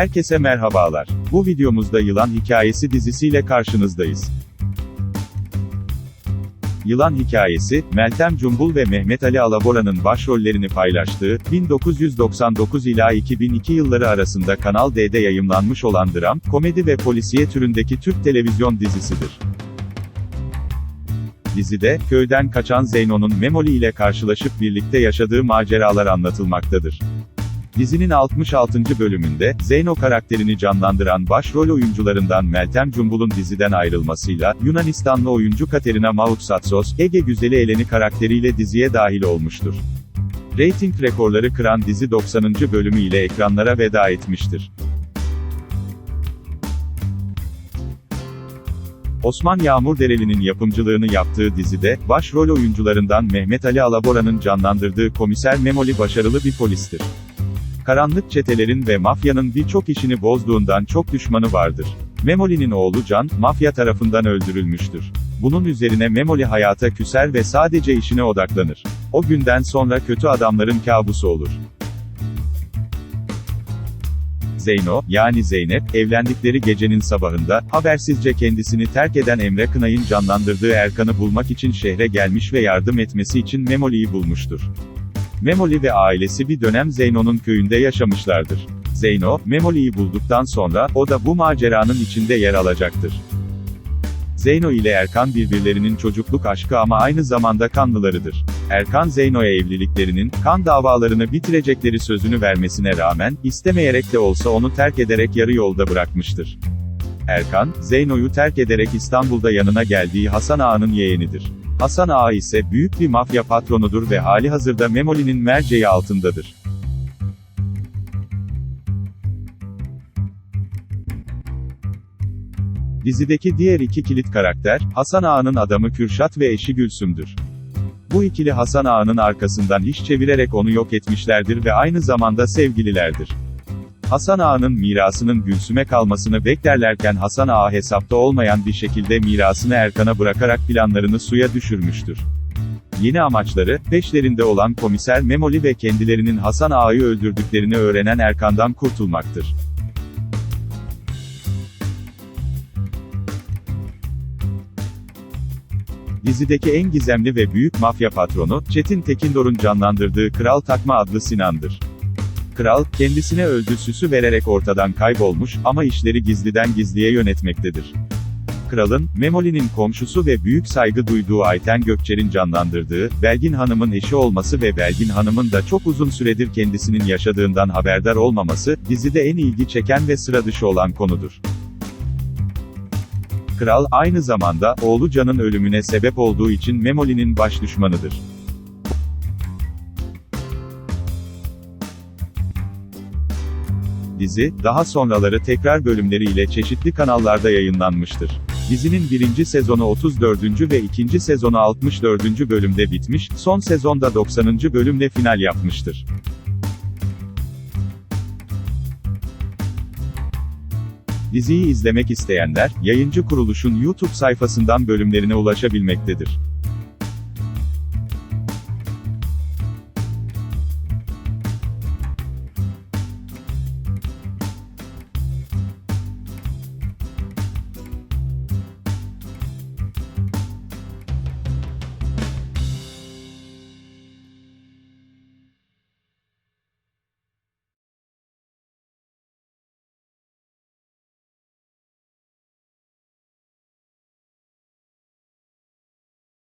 Herkese merhabalar. Bu videomuzda Yılan Hikayesi dizisiyle karşınızdayız. Yılan Hikayesi, Meltem Cumbul ve Mehmet Ali Alabora'nın başrollerini paylaştığı, 1999 ila 2002 yılları arasında Kanal D'de yayımlanmış olan dram, komedi ve polisiye türündeki Türk televizyon dizisidir. Dizide, köyden kaçan Zeyno'nun Memoli ile karşılaşıp birlikte yaşadığı maceralar anlatılmaktadır. Dizinin 66. bölümünde, Zeyno karakterini canlandıran başrol oyuncularından Meltem Cumbul'un diziden ayrılmasıyla, Yunanistanlı oyuncu Katerina Mautsatsos, Ege Güzeli Eleni karakteriyle diziye dahil olmuştur. Rating rekorları kıran dizi 90. bölümü ile ekranlara veda etmiştir. Osman Yağmurdereli'nin yapımcılığını yaptığı dizide, başrol oyuncularından Mehmet Ali Alabora'nın canlandırdığı komiser Memoli başarılı bir polistir. Karanlık çetelerin ve mafyanın birçok işini bozduğundan çok düşmanı vardır. Memoli'nin oğlu Can, mafya tarafından öldürülmüştür. Bunun üzerine Memoli hayata küser ve sadece işine odaklanır. O günden sonra kötü adamların kabusu olur. Zeyno, yani Zeynep, evlendikleri gecenin sabahında, habersizce kendisini terk eden Emre Kınay'ın canlandırdığı Erkan'ı bulmak için şehre gelmiş ve yardım etmesi için Memoli'yi bulmuştur. Memoli ve ailesi bir dönem Zeyno'nun köyünde yaşamışlardır. Zeyno, Memoli'yi bulduktan sonra, o da bu maceranın içinde yer alacaktır. Zeyno ile Erkan birbirlerinin çocukluk aşkı ama aynı zamanda kanlılarıdır. Erkan Zeyno'ya evliliklerinin, kan davalarını bitirecekleri sözünü vermesine rağmen, istemeyerek de olsa onu terk ederek yarı yolda bırakmıştır. Erkan, Zeyno'yu terk ederek İstanbul'da yanına geldiği Hasan Ağa'nın yeğenidir. Hasan Ağa ise büyük bir mafya patronudur ve hali hazırda Memoli'nin merceği altındadır. Dizideki diğer iki kilit karakter, Hasan Ağa'nın adamı Kürşat ve eşi Gülsüm'dür. Bu ikili Hasan Ağa'nın arkasından iş çevirerek onu yok etmişlerdir ve aynı zamanda sevgililerdir. Hasan Ağa'nın mirasının Gülsüm'e kalmasını beklerlerken Hasan Ağa hesapta olmayan bir şekilde mirasını Erkan'a bırakarak planlarını suya düşürmüştür. Yeni amaçları, peşlerinde olan komiser Memoli ve kendilerinin Hasan Ağa'yı öldürdüklerini öğrenen Erkan'dan kurtulmaktır. Dizideki en gizemli ve büyük mafya patronu, Çetin Tekindor'un canlandırdığı Kral Takma adlı Sinan'dır. Kral, kendisine öldü süsü vererek ortadan kaybolmuş, ama işleri gizliden gizliye yönetmektedir. Kralın, Memoli'nin komşusu ve büyük saygı duyduğu Ayten Gökçer'in canlandırdığı, Belgin Hanım'ın eşi olması ve Belgin Hanım'ın da çok uzun süredir kendisinin yaşadığından haberdar olmaması, dizide en ilgi çeken ve sıra dışı olan konudur. Kral, aynı zamanda, oğlu Can'ın ölümüne sebep olduğu için Memoli'nin baş düşmanıdır. Dizi, daha sonraları tekrar bölümleriyle çeşitli kanallarda yayınlanmıştır. Dizinin birinci sezonu 34. ve ikinci sezonu 64. bölümde bitmiş, son sezonda 90. bölümle final yapmıştır. Diziyi izlemek isteyenler, yayıncı kuruluşun YouTube sayfasından bölümlerine ulaşabilmektedir.